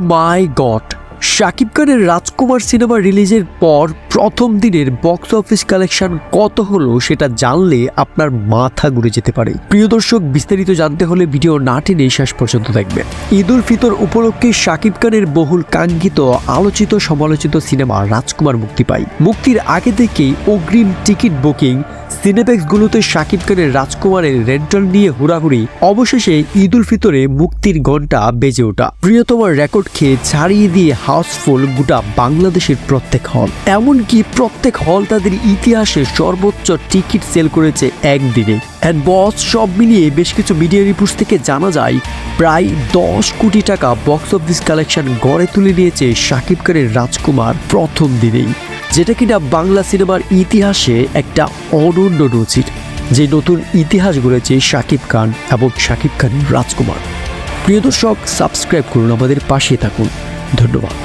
মাই god Shakib খানের রাজকুমার cinema রিলিজের পর প্রথম দিনের বক্স অফিস কালেকশন কত হলো সেটা জানলে আপনার মাথা ঘুরে যেতে পারে। প্রিয় দর্শক, বিস্তারিত জানতে হলে ভিডিও না টেনে শেষ পর্যন্ত দেখবেন। ঈদ উল ফিতর উপলক্ষে শাকিব খানের বহুল কাঙ্ক্ষিত, আলোচিত, সমালোচিত সিনেমা রাজকুমার মুক্তি পায়। মুক্তির আগে থেকেই অগ্রিম টিকিট বুকিং সিনেপ্যাক্সগুলোতে শাকিব খানের রাজকুমারের রেন্টাল নিয়ে হুড়াহুড়ি, অবশেষে ঈদ উল ফিতরে মুক্তির ঘণ্টা বেজে ওঠা। প্রিয়তম রেকর্ড খেয়ে ছাড়িয়ে দিয়ে হাউসফুল গোটা বাংলাদেশের প্রত্যেক হল। এমনকি প্রত্যেক হল তাদের ইতিহাসে সর্বোচ্চ টিকিট সেল করেছে একদিনে। অ্যান্ড বস সব মিলিয়ে বেশ কিছু মিডিয়া রিপোর্টস থেকে জানা যায়, প্রায় দশ কোটি টাকা বক্স অফিস কালেকশন গড়ে তুলে নিয়েছে শাকিব খানের রাজকুমার প্রথম দিনেই। যেটা কিনা বাংলা সিনেমার ইতিহাসে একটা অনন্য নজির, যে নতুন ইতিহাস গড়েছে শাকিব খান এবং শাকিব খান রাজকুমার। প্রিয় দর্শক সাবস্ক্রাইব করুন আমাদের পাশে থাকুন। ধন্যবাদ।